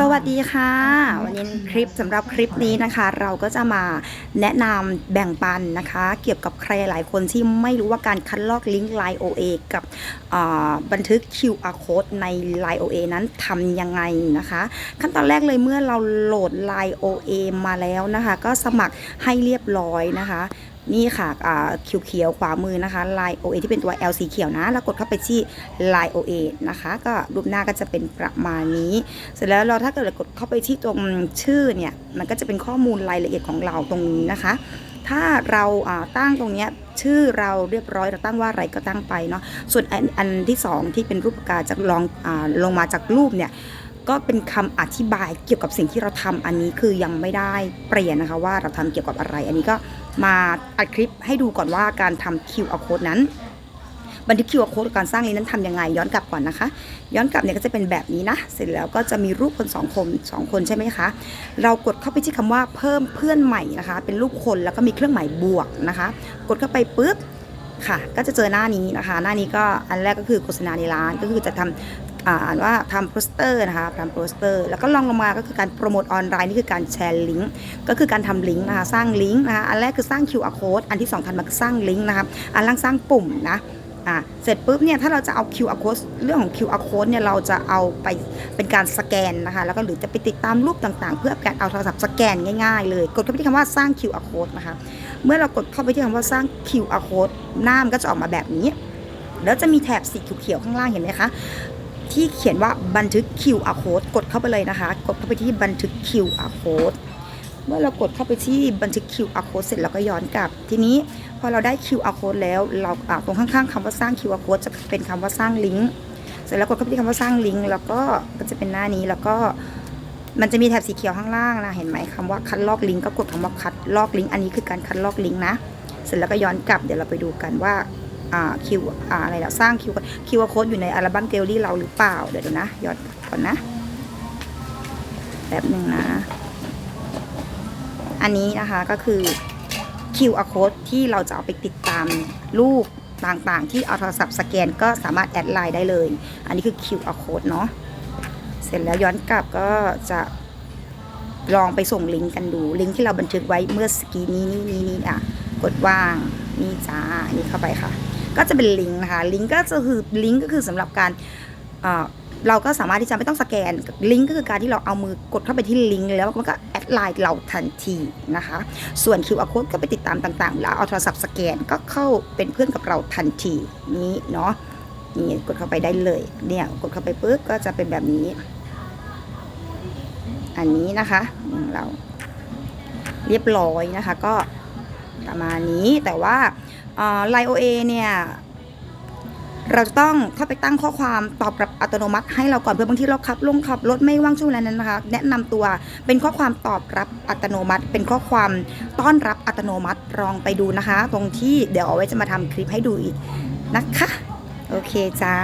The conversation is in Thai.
สวัสดีค่ะ วันนี้คลิปสำหรับคลิปนี้นะคะ เราก็จะมาแนะนำแบ่งปันนะคะ เกี่ยวกับใครหลายคนที่ไม่รู้ว่าการคัดลอกลิงก์ Line OA กับบันทึก QR code ใน Line OA นั้นทำยังไงนะคะ ขั้นตอนแรกเลยเมื่อเราโหลด Line OA มาแล้วนะคะ ก็สมัครให้เรียบร้อยนะคะ นี่ค่ะอ่าเขียวๆขวามือนะคะ Line OA ที่เป็นตัว L สีเขียวนะ แล้วกดเข้าไปที่ Line OA นะคะ ก็รูปหน้าก็จะเป็นประมาณนี้ เสร็จแล้วเราถ้าเกิดเรากดเข้าไปที่ตรงชื่อเนี่ย มันก็จะเป็นข้อมูลรายละเอียดของเราตรงนี้นะคะ ถ้าเราตั้งตรงนี้ชื่อเราเรียบร้อยเราตั้งว่าอะไรก็ตั้งไปเนาะ ส่วนอันอันที่สองที่เป็นรูปกาจากลองอลงมาจากรูปเนี่ยก็เป็นคำอธิบายเกี่ยวกับสิ่งที่เราทำอันนี้คือยังไม่ได้เปลี่ยนนะคะว่าเราทำเกี่ยวกับอะไร อันนี้ก็ มาอัดคลิปให้ดูก่อนว่าการทำ QR code นั้น บันทึก QR code การสร้างลิงก์นั้นทำยังไง ย้อนกลับก่อนนะคะ ย้อนกลับเนี่ยก็จะเป็นแบบนี้นะ เสร็จแล้วก็จะมีรูปคนสองคนสองคนใช่ไหมคะ เรากดเข้าไปที่คำว่าเพิ่มเพื่อนใหม่นะคะ เป็นรูปคนแล้วก็มีเครื่องหมายบวกนะคะ กดเข้าไปปุ๊บค่ะ ก็จะเจอหน้านี้นะคะ หน้านี้ก็อันแรกก็คือโฆษณาในร้านก็คือจะทำอ่า อ่านว่าทำโปสเตอร์นะคะทำโปสเตอร์ แล้วก็ลองลงมาก็คือการโปรโมทออนไลน์นี่คือการแชร์ลิงก์ก็คือการทำลิงก์นะคะสร้างลิงก์นะคะอันแรกคือสร้าง QR code อันที่สองทันมาคือสร้างลิงก์นะคะอันล่างสร้างปุ่มนะอะเสร็จปุ๊บเนี่ยถ้าเราจะเอา QR code เรื่องของ QR code เนี่ยเราจะเอาไปเป็นการสแกนนะคะแล้วก็หรือจะไปติดตามรูปต่างๆ เพื่อการเอาโทรศัพท์สแกนง่ายๆเลย กดเข้าไปที่คำว่าสร้าง QR code นะคะเมื่อเรากดเข้าไปที่คำว่าสร้าง QR code หน้ามันก็จะออกมาแบบนี้ แล้วจะมีแถบสีเขียวๆข้างล่างเห็นไหมคะ ที่เขียนว่าบันทึก QR code กดเข้าไปเลยนะคะ กดเข้าไปที่บันทึก QR code เมื่อเรากดเข้าไปที่บันทึก QR code เสร็จเราก็ย้อนกลับ ทีนี้พอเราได้ QR code แล้วเราตรงข้างๆคำว่าสร้าง QR code จะเป็นคำว่าสร้างลิงก์เสร็จแล้วกดเข้าไปที่คำว่าสร้างลิงก์แล้วก็ก็จะเป็นหน้านี้แล้วก็มันจะมีแถบสีเขียวข้างล่างนะเห็นไหมคำว่าคัดลอกลิงก์ก็กดคำว่าคัดลอกลิงก์อันนี้คือการคัดลอกลิงก์นะ เสร็จแล้วก็ย้อนกลับเดี๋ยวเราไปดูกันว่า คิวออะไรละสร้างคิวคิวโค้ดอยู่ในอัลบั้มเกลลี่เราหรือเปล่า เดี๋ยวดูนะย้อนก่อนนะแบบหนึ่งนะ อันนี้นะคะก็คือ QR code ที่เราจะเอาไปติดตามรูปต่างๆ ที่เอาโทรศัพท์สแกนก็สามารถแอดไลน์ได้เลย อันนี้คือ QR code เนาะ เสร็จแล้วย้อนกลับก็จะลองไปส่งลิงก์กันดู ลิงก์ที่เราบันทึกไว้เมื่อสกีนี้นี่นี่นี่อะ กดว่าง นี่จ้า นี่เข้าไปค่ะ ก็จะเป็นลิงก์นะคะลิงก์ก็จะคือลิงก์ก็คือสำหรับการเราก็สามารถที่จะไม่ต้องสแกนลิงก์ก็คือการที่เราเอามือกดเข้าไปที่ลิงก์แล้วมันก็แอดไลน์เราทันทีนะคะ ส่วน QR code ก็ไปติดตามต่างๆ แล้วเอาโทรศัพท์สแกนก็เข้าเป็นเพื่อนกับเราทันทีนี้เนาะนี่กดเข้าไปได้เลยเนี่ยกดเข้าไปปุ๊บก็จะเป็นแบบนี้ อันนี้นะคะเราเรียบร้อยนะคะก็ประมาณนี้แต่ว่า ไลโอเอเนี่ยเราจะต้องเข้าไปตั้งข้อความตอบรับอัตโนมัติให้เราก่อนเพื่อบางที่เราขับลงขับรถไม่ว่างช่วงเวลานั้นนะคะ แนะนำตัวเป็นข้อความตอบรับอัตโนมัติ เป็นข้อความต้อนรับอัตโนมัติลองไปดูนะคะ ตรงที่เดี๋ยวเอาไว้จะมาทำคลิปให้ดูอีกนะคะ โอเคจ้า